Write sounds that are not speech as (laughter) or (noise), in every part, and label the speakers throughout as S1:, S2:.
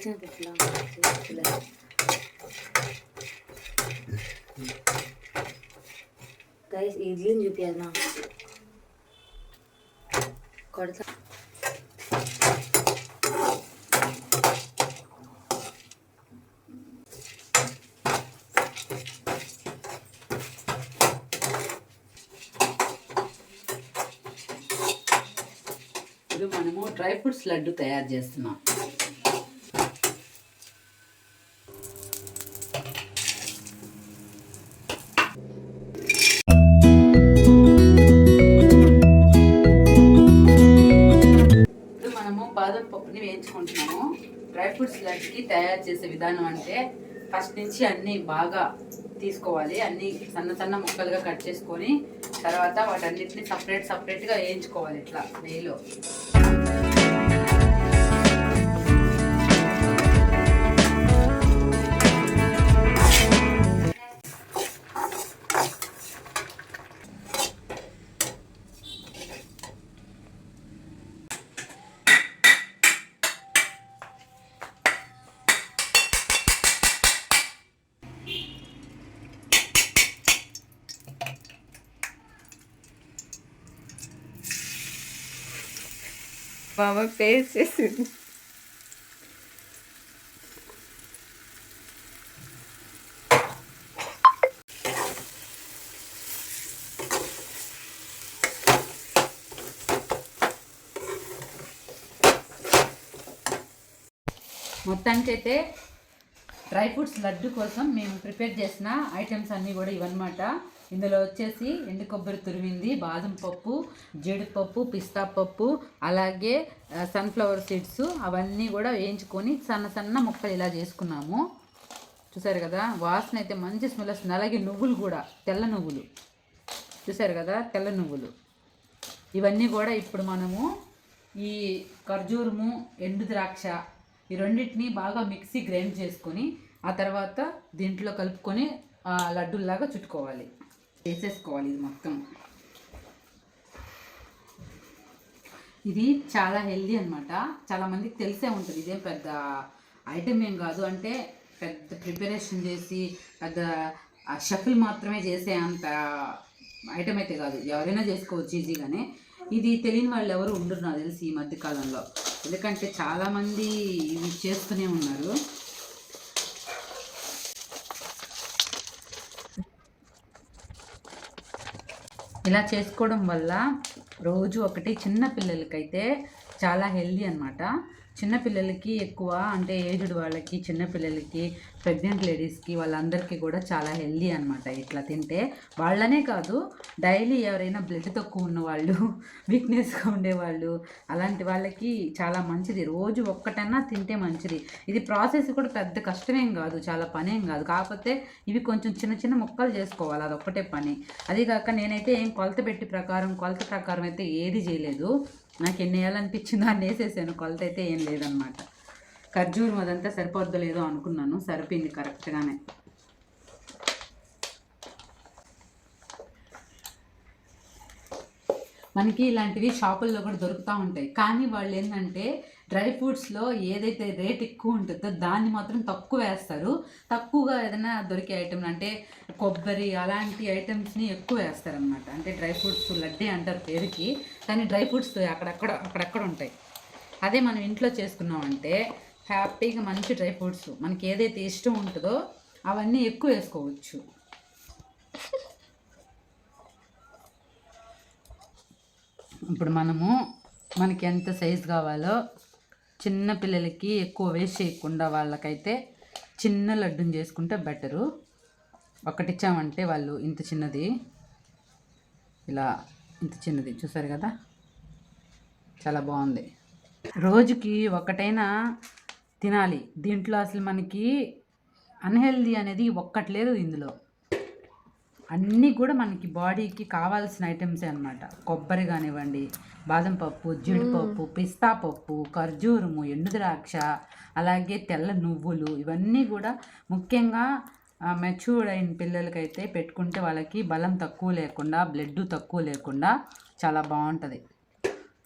S1: వేసిన పిట్లా గైస్ ఇడ్లీని చూపించాలి నా కొడతా.
S2: ఇప్పుడు మనము డ్రై ఫ్రూట్స్ లడ్డు తయారు చేస్తున్నాం. ఫుడ్స్ ఫ్రూట్స్ తయారు చేసే విధానం అంటే ఫస్ట్ నుంచి అన్నీ బాగా తీసుకోవాలి. అన్నీ సన్న సన్న ముక్కలుగా కట్ చేసుకొని తర్వాత వాటన్నిటిని సపరేట్ సపరేట్గా వేయించుకోవాలి. ఇట్లా నెయ్యిలో.
S1: మామ పేస్ట్ చేసింది.
S2: అయితే డ్రై ఫ్రూట్స్ లడ్డు కోసం మేము ప్రిపేర్ చేసిన ఐటమ్స్ అన్నీ కూడా ఇవన్నమాట. ఇందులో వచ్చేసి ఎండు కొబ్బరి తురిమింది బాదం పప్పు జీడిపప్పు పిస్తా పప్పు అలాగే సన్ఫ్లవర్ సీడ్స్ అవన్నీ కూడా వేయించుకొని సన్న సన్న ముక్కలు ఇలా చేసుకున్నాము. చూసారు కదా వాసన అయితే మంచి స్మెల్ వస్తుంది. అలాగే నువ్వులు కూడా తెల్ల నువ్వులు. చూసారు కదా తెల్ల నువ్వులు. ఇవన్నీ కూడా ఇప్పుడు మనము ఈ ఖర్జూరము ఎండు ద్రాక్ష ఈ రెండింటిని బాగా మిక్సీ గ్రైండ్ చేసుకొని ఆ తర్వాత దీంట్లో కలుపుకొని లడ్డూల్లాగా చుట్టుకోవాలి. వేసేసుకోవాలి ఇది మొత్తం. ఇది చాలా హెల్దీ అనమాట చాలామందికి తెలిసే ఉంటుంది. ఇదేం పెద్ద ఐటమ్ ఏం కాదు. అంటే పెద్ద ప్రిపరేషన్ చేసి పెద్ద షఫిల్ మాత్రమే చేసే అంత ఐటమ్ అయితే కాదు. ఎవరైనా చేసుకోవచ్చు ఈజీగానే. ఇది తెలియని వాళ్ళు ఎవరు ఉండరు నాకు తెలిసి ఈ మధ్యకాలంలో. ఎందుకంటే చాలామంది ఇవి చేస్తూనే ఉన్నారు. ఇలా చేసుకోవడం వల్ల రోజు ఒకటి చిన్న పిల్లలకైతే చాలా హెల్దీ అనమాట చిన్నపిల్లలకి ఎక్కువ అంటే ఏజ్డ్ వాళ్ళకి చిన్నపిల్లలకి ప్రెగ్నెంట్ లేడీస్కి వాళ్ళందరికీ కూడా చాలా హెల్దీ అనమాట ఇట్లా తింటే వాళ్ళనే కాదు డైలీ ఎవరైనా బ్లడ్ తక్కువ ఉన్న వాళ్ళు వీక్నెస్గా ఉండేవాళ్ళు అలాంటి వాళ్ళకి చాలా మంచిది. రోజు ఒక్కటన్నా తింటే మంచిది. ఇది ప్రాసెస్ కూడా పెద్ద కష్టమేం కాదు చాలా పనేం కాదు. కాకపోతే ఇవి కొంచెం చిన్న చిన్న ముక్కలు చేసుకోవాలి అదొక్కటే పని. అది కాక నేనైతే ఏం కొలత పెట్టి ప్రకారం కొలత ప్రకారం అయితే ఏది చేయలేదు. నాకు ఎన్ని వేయాలనిపించిందో అన్ని వేసేసాను కొలత అయితే ఏం లేదనమాట ఖర్జూరం అదంతా సరిపోద్దో లేదో అనుకున్నాను. సరిపోయింది కరెక్ట్గానే మనకి ఇలాంటివి షాపుల్లో కూడా దొరుకుతూ ఉంటాయి. కానీ వాళ్ళు ఏంటంటే డ్రై ఫ్రూట్స్లో ఏదైతే రేట్ ఎక్కువ ఉంటుందో దాన్ని మాత్రం తక్కువ వేస్తారు. తక్కువగా ఏదైనా దొరికే ఐటెం అంటే కొబ్బరి అలాంటి ఐటమ్స్ని ఎక్కువ వేస్తారనమాట అంటే డ్రై ఫ్రూట్స్ లడ్డే అంటారు పేరుకి. కానీ డ్రై ఫ్రూట్స్ అక్కడక్కడ అక్కడక్కడ ఉంటాయి. అదే మనం ఇంట్లో చేసుకున్నామంటే హ్యాపీగా మంచి డ్రై ఫ్రూట్స్. మనకి ఏదైతే ఇష్టం ఉంటుందో అవన్నీ ఎక్కువ వేసుకోవచ్చు. ఇప్పుడు మనము మనకి ఎంత సైజు కావాలో చిన్న పిల్లలకి ఎక్కువ వేస్ట్ చేయకుండా వాళ్ళకైతే చిన్న లడ్డుని చేసుకుంటే బెటరు. ఒకటి ఇచ్చామంటే వాళ్ళు ఇంత చిన్నది. ఇలా ఇంత చిన్నది. చూసారు కదా? చాలా బాగుంది. రోజుకి ఒకటైనా తినాలి. దీంట్లో అసలు మనకి అన్హెల్దీ అనేది ఒక్కటి లేదు ఇందులో. అన్నీ కూడా మనకి బాడీకి కావాల్సిన ఐటమ్సే అనమాట కొబ్బరి కానివ్వండి బాదం పప్పు జీడిపప్పు పిస్తా పప్పు ఖర్జూరము ఎండు ద్రాక్ష అలాగే తెల్ల నువ్వులు ఇవన్నీ కూడా ముఖ్యంగా మెచ్యూర్డ్ అయిన పిల్లలకైతే పెట్టుకుంటే వాళ్ళకి బలం తక్కువ లేకుండా బ్లడ్ తక్కువ లేకుండా చాలా బాగుంటుంది.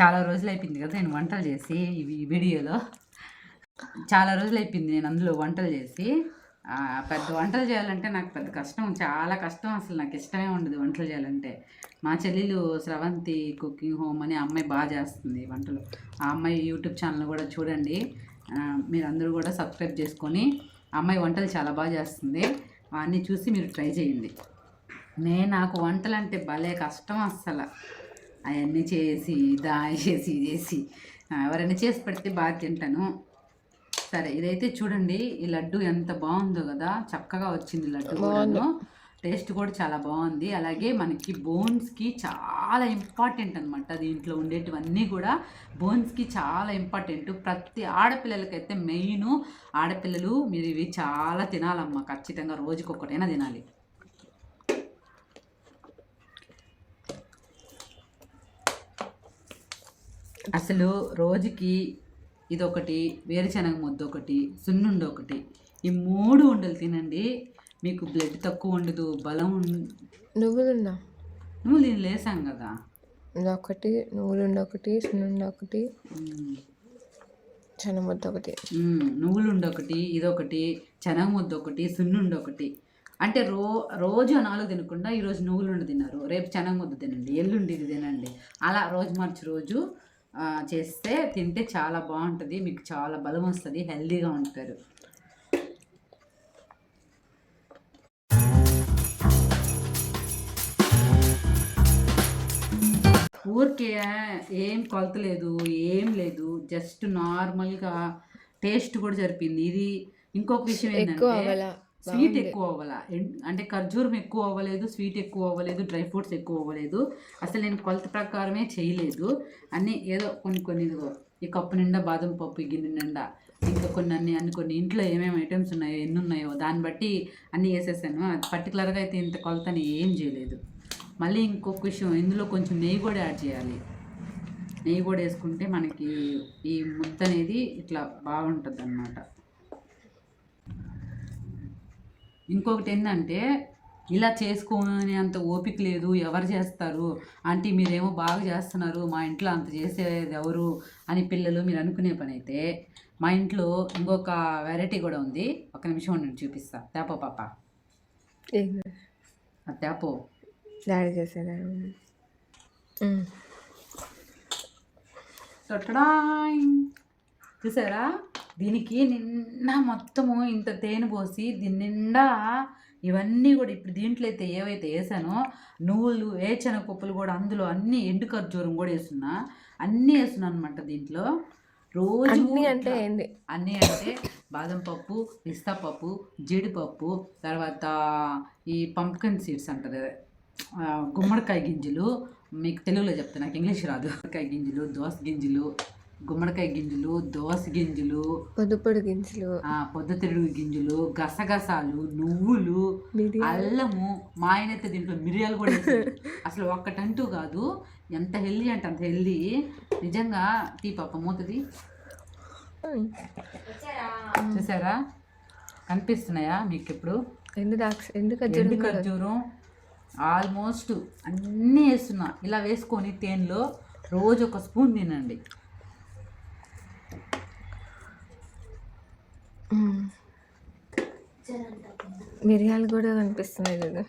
S2: చాలా రోజులు అయిపోయింది కదా నేను వంటలు చేసి ఈ వీడియోలో. చాలా రోజులు అయిపోయింది నేను అందులో వంటలు చేసి. పెద్ద వంటలు చేయాలంటే నాకు పెద్ద కష్టం చాలా కష్టం అసలు. నాకు ఇష్టమే ఉండదు వంటలు చేయాలంటే. మా చెల్లెలు స్రవంతి కుకింగ్ హోమ్ అని అమ్మాయి బాగా చేస్తుంది వంటలు. ఆ అమ్మాయి యూట్యూబ్ ఛానల్ కూడా చూడండి. మీరు మీరందరూ కూడా సబ్స్క్రైబ్ చేసుకొని అమ్మాయి వంటలు చాలా బాగా చేస్తుంది. అవన్నీ చూసి మీరు ట్రై చేయండి. నేను నాకు వంటలు అంటే భలే కష్టం అస్సలు. అవన్నీ చేసి దా (laughs) చేసి చేసి. ఎవరైనా చేసి పెడితే బాగా తింటాను. సరే ఇదైతే చూడండి ఈ లడ్డు ఎంత బాగుందో కదా చక్కగా వచ్చింది లడ్డు కూడాను. టేస్ట్ కూడా చాలా బాగుంది. అలాగే మనకి బోన్స్కి చాలా ఇంపార్టెంట్ అనమాట దీంట్లో ఉండేటివన్నీ కూడా బోన్స్కి చాలా ఇంపార్టెంట్. ప్రతి ఆడపిల్లలకైతే మెయిన్ ఆడపిల్లలు మీరు ఇవి చాలా తినాలమ్మా. ఖచ్చితంగా రోజుకి ఒకటైనా తినాలి. అసలు రోజుకి ఇదొకటి వేరుశనగ ముద్ద ఒకటి సున్నుండి ఒకటి ఈ మూడు ఉండలు తినండి. మీకు బ్లడ్ తక్కువ ఉండదు బలం ఉం-
S3: నువ్వులున్నా
S2: నువ్వు దీన్ని లేసాం కదా.
S3: ఒకటి నువ్వులుండ ఒకటి సున్నుండ ఒకటి శనగముద్ద ఒకటి
S2: నువ్వులుండి ఒకటి ఇదొకటి శనగ ముద్ద ఒకటి సున్నుండి ఒకటి అంటే రో రోజు నాలుగు తినకుండా ఈరోజు నువ్వులుండి తిన్నారు. రేపు శనగ ముద్ద తినండి ఎల్లుండి ఇది తినండి. అలా రోజు మార్చి రోజు చేస్తే తింటే చాలా బాగుంటుంది మీకు చాలా బలం వస్తుంది హెల్దీగా ఉంటారు. ఊరికే ఏం కొలత లేదు ఏం లేదు జస్ట్ నార్మల్గా టేస్ట్ కూడా జరిపింది ఇది ఇంకొక విషయం ఏంటంటే స్వీట్ ఎక్కువ అవ్వాల? అంటే ఖర్జూరం ఎక్కువ అవ్వలేదు స్వీట్ ఎక్కువ అవ్వలేదు డ్రై ఫ్రూట్స్ ఎక్కువ అవ్వలేదు. అసలు నేను కొలత ప్రకారమే చేయలేదు. అన్నీ ఏదో కొన్ని కొన్ని ఈ కప్పు నిండా బాదం పప్పు గిన్నె నిండా ఇంకా కొన్ని అన్ని అన్ని కొన్ని ఇంట్లో ఏమేమి ఐటమ్స్ ఉన్నాయో ఎన్ని ఉన్నాయో దాన్ని బట్టి అన్నీ వేసేసాను. అది పర్టికులర్గా అయితే ఇంత కొలతని ఏం చేయలేదు. మళ్ళీ ఇంకొక విషయం ఇందులో కొంచెం నెయ్యి కూడా యాడ్ చేయాలి. నెయ్యి కూడా వేసుకుంటే మనకి ఈ ముద్ద అనేది ఇట్లా బాగుంటుంది అన్నమాట ఇంకొకటి ఏంటంటే ఇలా చేసుకునే అంత ఓపిక లేదు ఎవరు చేస్తారు? ఆంటీ మీరేమో బాగా చేస్తున్నారు మా ఇంట్లో అంత చేసేది ఎవరు? అని పిల్లలు మీరు అనుకునే పని అయితే మా ఇంట్లో ఇంకొక వెరైటీ కూడా ఉంది. ఒక నిమిషం ఉండండి చూపిస్తా. తేపో పాప. తేపో.
S3: డాడీ చేసేదా.
S2: చూసారా? దీనికి నిండా మొత్తము ఇంత తేనె పోసి దీని నిండా ఇవన్నీ కూడా ఇప్పుడు దీంట్లో అయితే ఏవైతే వేసానో నువ్వులు వేరుశనగ పప్పులు కూడా అందులో అన్ని ఎండు ఖర్జూరం కూడా వేస్తున్నా. అన్నీ వేస్తున్నాను అనమాట దీంట్లో. రోజు
S3: అంటే ఏంది?
S2: అన్నీ అంటే బాదం పప్పు పిస్తా పప్పు జీడిపప్పు తర్వాత ఈ పంప్కిన్ సీడ్స్ అంటారు గుమ్మడికాయ గింజలు. మీకు తెలుగులో చెప్తా నాకు ఇంగ్లీష్ రాదు. గుమ్మడికాయ గింజలు దోస గింజలు గుమ్మడికాయ గింజలు దోస గింజలు
S3: పొద్దుపొడి గింజలు.
S2: ఆ, పొద్దుతిరుగు గింజలు గసగసాలు నువ్వులు. అల్లము. మా ఆయన అయితే దీంట్లో మిరియాలు కూడా. అసలు ఒక్కటంటూ కాదు. ఎంత హెల్దీ అంటే అంత హెల్దీ. నిజంగా టీ పాప మూతది. చూసారా? కనిపిస్తున్నాయా మీకు ఇప్పుడు
S3: ఎండు ఎండు ఖర్జూరం.
S2: ఖర్జూరం. ఆల్మోస్ట్ అన్నీ వేస్తున్నా. ఇలా వేసుకొని తేనెలో రోజు ఒక స్పూన్ తినండి.
S3: మిరియాలు కూడా కనిపిస్తున్నాయి కదా.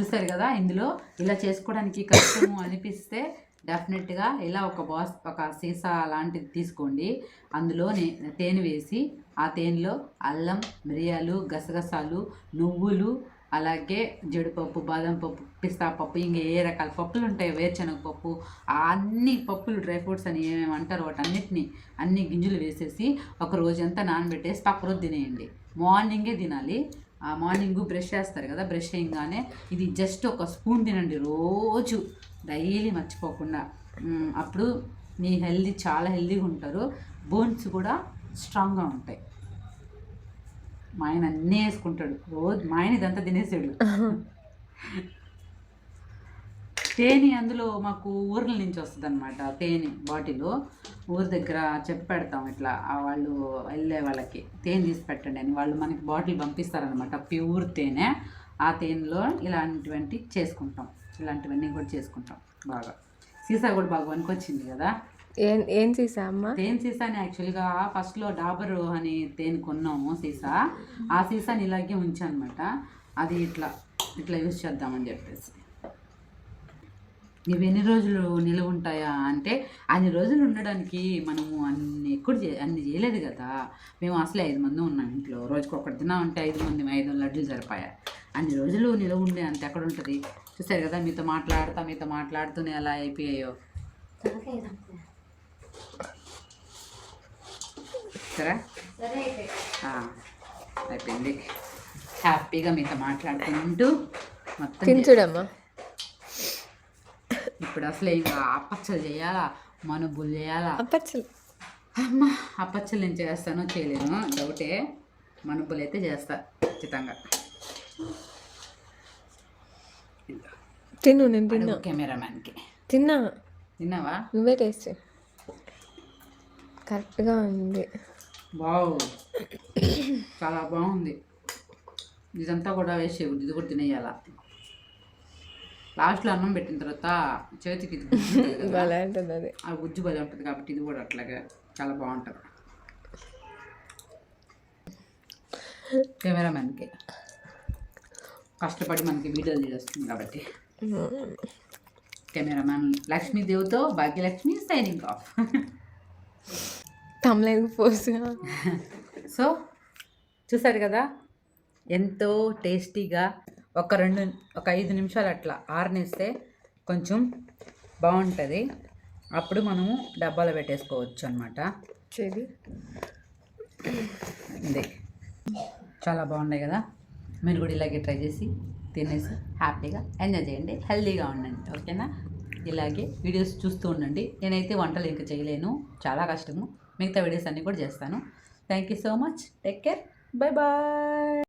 S2: చూస్తారు కదా ఇందులో ఇలా చేసుకోవడానికి కష్టము అనిపిస్తే డెఫినెట్గా ఇలా ఒక బాస్ ఒక సీసా లాంటిది తీసుకోండి. అందులో నే- తేనె వేసి ఆ తేనెలో అల్లం మిరియాలు గసగసాలు నువ్వులు అలాగే జడిపప్పు బాదం పప్పు పిస్తా పప్పు ఇంకా ఏ రకాల పప్పులు ఉంటాయి వేరుశనగ పప్పు అన్ని పప్పులు డ్రై ఫ్రూట్స్ అని ఏమేమి అంటారు వాటన్నిటిని అన్ని గింజలు వేసేసి ఒక రోజంతా నానబెట్టేసి పక్క రోజు తినేయండి. మార్నింగే తినాలి. ఆ మార్నింగ్ బ్రష్ చేస్తారు కదా బ్రష్ చేయగానే ఇది జస్ట్ ఒక స్పూన్ తినండి. రోజు డైలీ మర్చిపోకుండా. అప్పుడు మీ హెల్దీ చాలా హెల్దీగా ఉంటారు. బోన్స్ కూడా స్ట్రాంగ్గా ఉంటాయి. మా ఆయన అన్నీ వేసుకుంటాడు. రోజు మా ఆయన ఇదంతా తినేసాడు తేనె అందులో మాకు ఊర్ల నుంచి వస్తుంది అనమాట తేనె బాటిల్. ఊరి దగ్గర చెప్పి పెడతాం ఇట్లా వాళ్ళు వెళ్ళే వాళ్ళకి తేనె తీసి పెట్టండి అని. వాళ్ళు మనకి బాటిల్ పంపిస్తారనమాట ప్యూర్ తేనె. ఆ తేనెలో ఇలాంటివంటి చేసుకుంటాం. ఇలాంటివన్నీ కూడా చేసుకుంటాం బాగా. సీసా కూడా బాగా వనుకొచ్చింది కదా.
S3: ఏం ఏం సీసా అమ్మ?
S2: తేనె సీసాని యాక్చువల్గా. ఫస్ట్లో డాబర్ అని తేనె కొన్నాము సీసా. ఆ సీసాని ఇలాగే ఉంచానమాట. అది ఇట్లా ఇట్లా యూజ్ చేద్దామని చెప్పేసి. ఇవి ఎన్ని రోజులు నిలువ ఉంటాయా అంటే అన్ని రోజులు ఉండడానికి మనము అన్ని ఎక్కువ అన్ని చేయలేదు కదా. మేము అసలే ఐదు మంది ఉన్నాం ఇంట్లో. రోజుకి ఒకటి తిన్నామంటే ఐదు మంది ఐదు లడ్డులు సరిపోయా అన్ని రోజులు నిలువ ఉండే అంత ఎక్కడ ఉంటుంది? చూసారు కదా మీతో మాట్లాడుతా మీతో మాట్లాడుతూనే అలా అయిపోయాయో
S1: తలకాయ నాకు.
S2: సరే అయిపోయింది. హ్యాపీగా మీతో మాట్లాడుకుంటూ మొత్తం
S3: తినచుడమ్మా
S2: ఇప్పుడు అసలు ఇంకా అప్పచ్చలు చేయాలా? మనుబులు చేయాలా?
S3: అప్పచ్చలు.
S2: అమ్మ అప్పచ్చలు నేను చేస్తానో చేయలేను. డౌటే. మనుబులు అయితే చేస్తా ఖచ్చితంగా.
S3: తిను నేను తిన్నా.
S2: కెమెరామ్యాన్కి.
S3: తిన్నా.
S2: తిన్నావా?
S3: నువ్వే టేస్ట్. కరెక్ట్గా ఉంది.
S2: బావు. చాలా బాగుంది ఇదంతా కూడా చేయకూడదు ఇది కూడా తినేయాలా. లాస్ట్లో అన్నం పెట్టిన తర్వాత చేతికి ఇది ఉంటుంది ఆ గుజ్జు భలే ఉంటుంది కాబట్టి ఇది కూడా అట్లాగే చాలా బాగుంటుంది కెమెరామెన్కి కష్టపడి మనకి వీడియోలు చేస్తుంది కాబట్టి. కెమెరామ్యాన్ లక్ష్మీదేవితో భాగ్యలక్ష్మి సైనింగ్ ఆఫ్.
S3: తమలేదు పోసుగా
S2: సో చూసారు కదా? ఎంతో టేస్టీగా ఒక రెండు ఒక ఐదు నిమిషాలు అట్లా ఆరనిస్తే కొంచెం బాగుంటుంది. అప్పుడు మనము డబ్బాలో పెట్టేసుకోవచ్చు అనమాట ఇది. చాలా బాగున్నాయి కదా? మీరు కూడా ఇలాగే ట్రై చేసి తినేసి హ్యాపీగా ఎంజాయ్ చేయండి. హెల్తీగా ఉండండి. ఓకేనా? ఇలాగే వీడియోస్ చూస్తూ ఉండండి. నేనైతే వంటలు ఇంకా చేయలేను. చాలా కష్టము. మిగతా వీడియోస్ అన్నీ కూడా చేస్తాను. Thank you so much take care bye bye